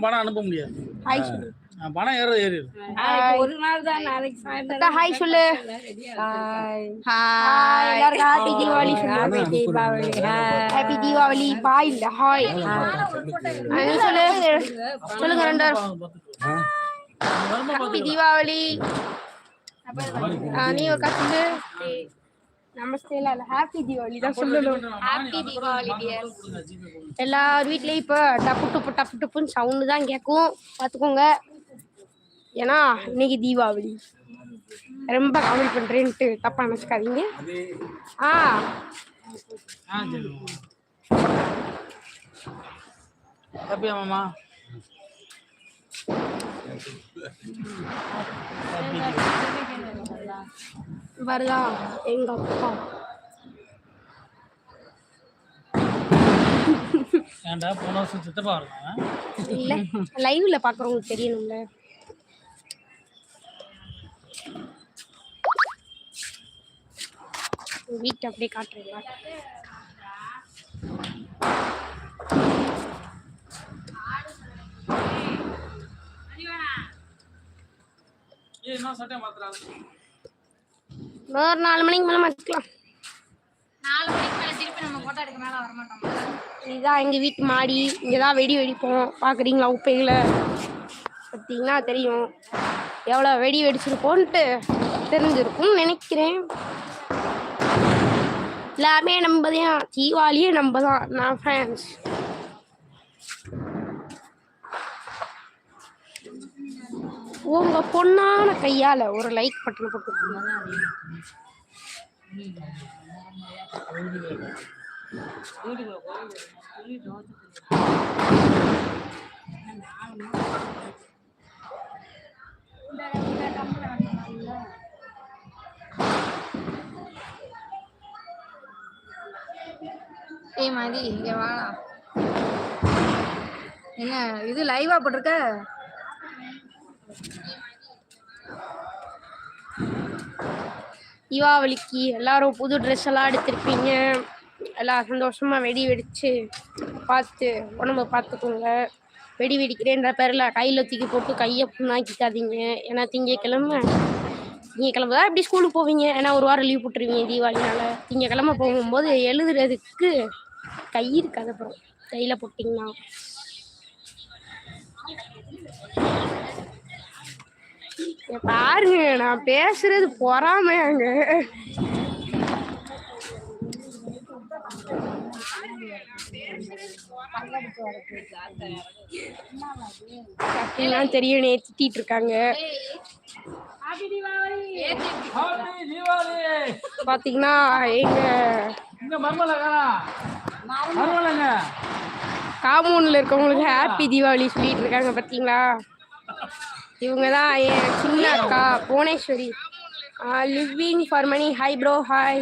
பணம் அனுப்ப முடியாது. ஹாய் சொல்லு. ஆ, பணம் ஏறது ஏறிடும் ஹாய் ஒரு நாள் தான் நாளைக்கு சாயந்தரம். அக்கா ஹாய் சொல்லு. ஹாய் ஹாய் எல்லாருக்கும் ஹாப்பி தீபாவளி சொல்லு. Happy Deepavali hi happy Deepavali bye இல்ல ஹாய் சொல்லு. சொல்லுங்க ரெண்டு. ஹாப்பி தீபாவளி நீ அக்கா சொல்லு. நமஸ்தே இல்ல ஹாப்பி தீபாவளி தான் சொல்லணும். ஹாப்பி தீபாவளி டியர் எல்லார் வீட்லயும் இப்ப டப்பு டப்பு டப்பு டப்புன்னு சவுண்டு தான் கேட்கும். பாத்துக்கோங்க. ஏன்னா இன்னைக்கு தீபாவளி. ரொம்ப கமெண்ட் பண்றேன்ட்டு தப்பா நினைச்சுக்காதீங்க. ஆ. ஆ சரி. ஹாப்பியா வருதா? எங்க அப்பா. ஏன்டா போன வருஷம் சித்தப்பா இருக்கான் இல்ல லைவ்ல பாக்குறவங்களுக்கு தெரியணும்ல. வீட்டை அப்படியே காட்டுறீங்களா? என்ன சட்டை மாத்துறாங்க இன்னொரு நாலு மணிக்கு மேல மாத்திக்கலாம் நாலு மணிக்கு மேல திருப்பி நம்ம போட்டோ எடுக்க மேல வர மாட்டோம். இதுதான் எங்க வீட்டு மாடி. இங்கதான் வெடி வெடிப்போம். பாக்குறீங்களா உப்பையில பார்த்தீங்கன்னா தெரியும். எவ்வளவு வெடி வெடிச்சிருக்கோன்ட்டு தெரிஞ்சிருக்கும்னு நினைக்கிறேன். எல்லாமே நம்ம தான் தீபாவளியே நம்ம தான் நான் ஃபேன்ஸ் உங்க பொண்ணான கையால ஒரு லைக் பட்டன் போட்டு ஏய் மதி இங்கே வாடா. என்ன இது லைவா போட்டிருக்க? தீபாவளிக்கு எல்லாரும் புது ட்ரெஸ் எல்லாம் எடுத்திருப்பீங்க. எல்லாம் சந்தோஷமா வெடி வெடிச்சு பார்த்து உடம்ப பார்த்துக்கோங்க. வெடி வெடிக்கிறேன்ற பேரில் கையில் தூக்கி போட்டு கையை புண்ணாக்கிக்காதீங்க. ஏன்னா திங்கக்கிழமை திங்கக்கிழமை தான் எப்படி ஸ்கூலுக்கு போவீங்க. ஏன்னா ஒரு வாரம் லீவ் போட்டுருவீங்க தீபாவளினால. திங்கக்கிழமை போகும்போது எழுதுறதுக்கு கை இருக்காது அப்புறம். கையில் போட்டிங்கன்னா. பாருங்க நான் பேசுறது பொறாமையாங்க. எல்லாம் தெரியும் நே திட்டிட்டு இருக்காங்க. பாத்தீங்கன்னா எங்க காம்பவுண்ட்ல இருக்கவங்களுக்கு ஹாப்பி தீபாவளி சொல்லிட்டு இருக்காங்க பாத்தீங்களா? இவங்க தான் என் சின்ன அக்கா Bhuvaneswari. Living for money hi bro hi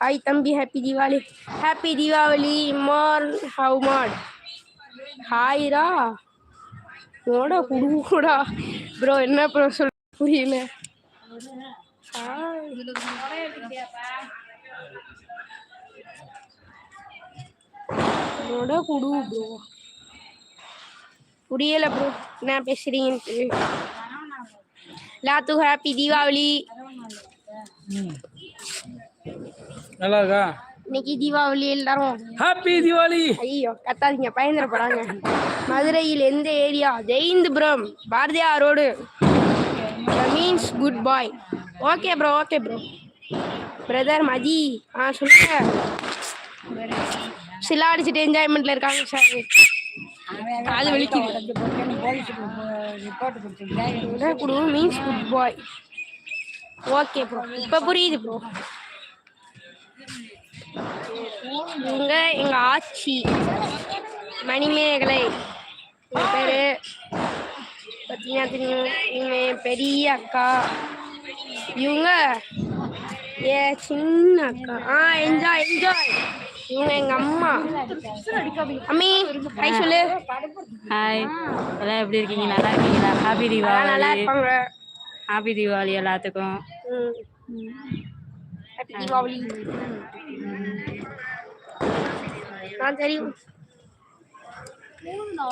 hi தம்பி ஹாப்பி தீபாவளி. ஹாப்பி தீபாவளி மார் ஹவு மாட் ஹாய்ரா ஓடா குடுக்கூடா ப்ரோ என்ன ப்ரோ சொல் புரியல. ஹாய் குடு ப்ரோ புரியல ப்ரோ என்ன பேசுறீங்கன்ட்டு. எல்லாத்துக்கும் ஹாப்பி தீபாவளி. நல்லா இருக்கா இன்னைக்கு தீபாவளி எல்லாரும். ஹாப்பி தீபாவளி. ஐயோ கத்தாதீங்க பயந்துட போறாங்க. மதுரையில் எந்த area? Jayanthpuram Bharathiyar road. Means good bye okay bro okay bro brother Mathi. ஆ சொல்லுங்க. சிலா அடிச்சுட்டு என்ஜாய்மெண்ட்ல இருக்காங்க சார் அது வலிக்குது. குடு means good bye okay bro இப்போ புரியுது ப்ரோ இவங்க எங்க ஆச்சி மணிமேகலை இவங்க பேரு. பார்த்தீங்கன்னா தெரியும்? இவங்க என் பெரிய அக்கா. இவங்க ஏ சின்ன அக்கா. ஆ என்ஜாய் என்ஜாய் இவங்க எங்க அம்மா. அம்மி ஹாய் சொல்லு. ஹாய் எல்லாம் எப்படி இருக்கீங்க? நல்லா இருக்கீங்களா? ஹாப்பி எல்லாம் நல்லா தீபாவளி இருப்பாங்க. ஹாப்பி தீபாவளி எல்லாத்துக்கும். ஹாப்பி தீபாவளி நான் தெரியும்.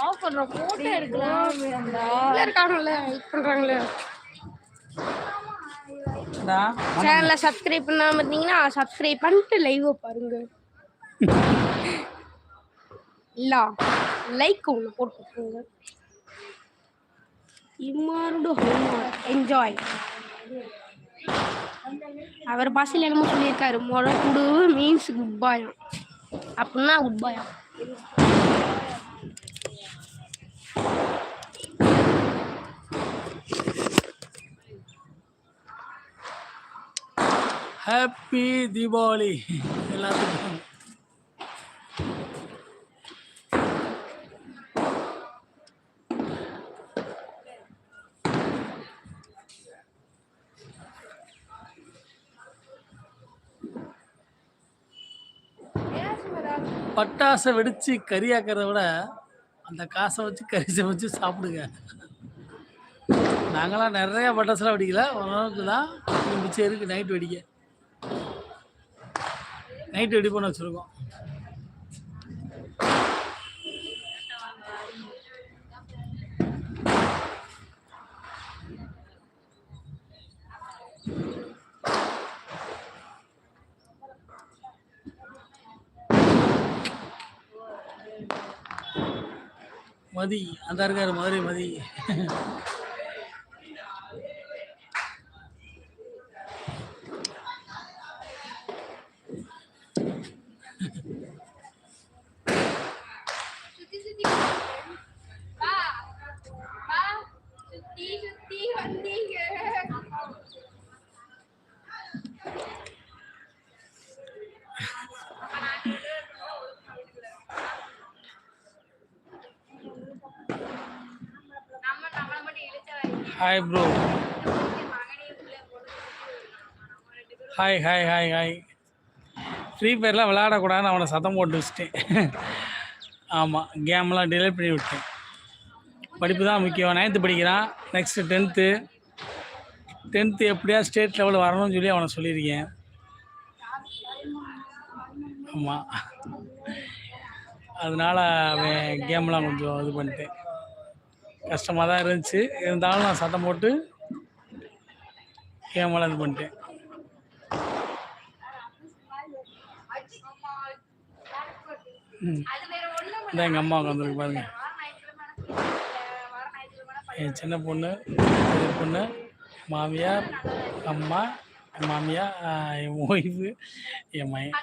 ஆஃப் பண்றோம் போட்டோ எடுக்கலாம் உள்ள இருக்காங்கல்ல வெயிட் பண்றாங்களே. டா சேனலை சப்ஸ்கிரைப் பண்ணாம இருந்தீங்கன்னா சப்ஸ்கிரைப் பண்ணிட்டு லைவ் பாருங்க. லா லைக் ஒன்று போட்டுக்கோங்க. இம்மாரோட என்ஜாய் அவர் பாஷையில் என்னமோ சொல்லியிருக்காரு முறை குடு மீன்ஸ் குட் பாயா அப்படின்னா குட் பாயா ஹாப்பி தீபாவளி எல்லாத்துக்கும். காசை வெடித்து கறியாக்கிறத விட அந்த காசை வச்சு கறி சமைச்சு சாப்பிடுங்க. நாங்களாம் நிறையா பட்டாசுலாம் வெடிக்கல. ஓரளவுக்கு தான் மிச்சம் இருக்குது நைட் வெடிக்க. நைட் வெடிப்போன்னு வச்சுருக்கோம். மதி அந்த இருக்காரு Madurai Mathi. Hi bro hi hi hi hi free ஃபயர்லாம் விளையாடக்கூடாதுன்னு அவனை சத்தம் போட்டு வச்சுட்டேன். ஆமாம் கேம்லாம் டிலே பண்ணி விட்டேன். படிப்பு தான் முக்கியம். நைன்த்து படிக்கிறான். நெக்ஸ்ட்டு டென்த்து டென்த்து எப்படியா ஸ்டேட் லெவல் வரணும்னு சொல்லி அவனை சொல்லியிருக்கேன். ஆமாம் அதனால் அவன் கேம்லாம் கொஞ்சம் இது பண்ணிட்டேன். கஷ்டமாக தான் இருந்துச்சு. இருந்தாலும் நான் சத்தம் போட்டு கேமெல்லாம் இது பண்ணிட்டேன். ம். இந்த எங்கள் அம்மா உட்காந்துருக்கு பாருங்க. என் சின்ன பொண்ணு பெரிய பொண்ணு மாமியார் அம்மா என் மாமியார் என் ஒய்ஃபு என் மயன்.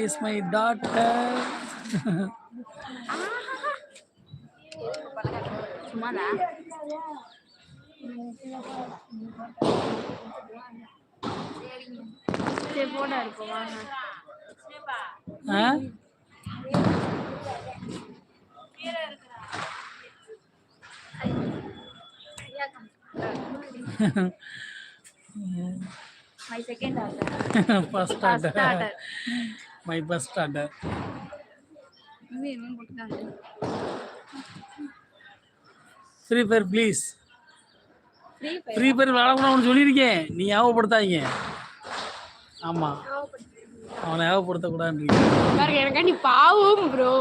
இஸ் மை டாட்டர் சும்மாதான் சரி போட்டோ வாங்க first order my first order இது இன்னும் போட்டுதான் free fire please free fire விளாடக்கூடாதுன்னு சொல்லியிருக்கேன். நீ ஞாபகப்படுத்தாதீங்க. ஆமாம் அவனை ஞாபகப்படுத்தக்கூடாதுன்றீங்க எனக்கு நீ பாவம் ப்ரோ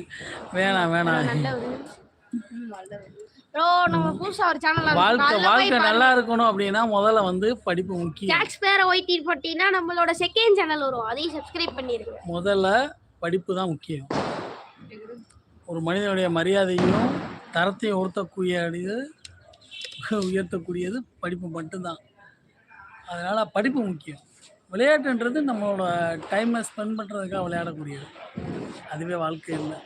வேணாம் வேணாம். ப்ரோ நம்ம புதுசா ஒரு சேனல் வாழ்க்கை வாழ்க்கை நல்லா இருக்கணும் அப்படின்னா முதல்ல வந்து படிப்பு முக்கியம். டேக்ஸ் பேர ஒயிட்டி போட்டீங்கன்னா நம்மளோட செகண்ட் சேனல் வரும். அதையும் சப்ஸ்கிரைப் பண்ணிருங்க. முதல்ல படிப்பு தான் முக்கியம். ஒரு மனிதனுடைய மரியாதையும் தரத்தையும் உயர்த்தக்கூடியது உயர்த்தக்கூடியது படிப்பு மட்டும்தான். அதனால் படிப்பு முக்கியம். விளையாட்டுன்றது நம்மளோட டைமை ஸ்பெண்ட் பண்ணுறதுக்காக விளையாடக்கூடியது. அதுவே வாழ்க்கை இல்லை.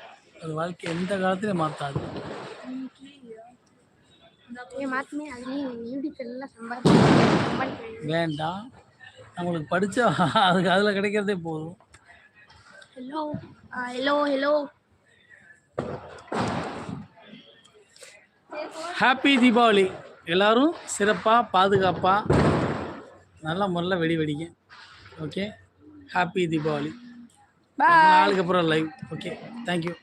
அது வாழ்க்கை எந்த காலத்துலையும் மாற்றாது. மாத்துமே வேண்டாம். நம்மளுக்கு படித்தா அதுக்கு அதில் கிடைக்கிறதே போதும். Hello hello hello happy Deepavali எல்லாரும் சிறப்பாக பாதுகாப்பாக நல்ல முறையில் வெடி வெடிங்க. ஓகே ஹாப்பி தீபாவளி நாளுக்கு அப்புறம் லைவ் ஓகே தேங்க்யூ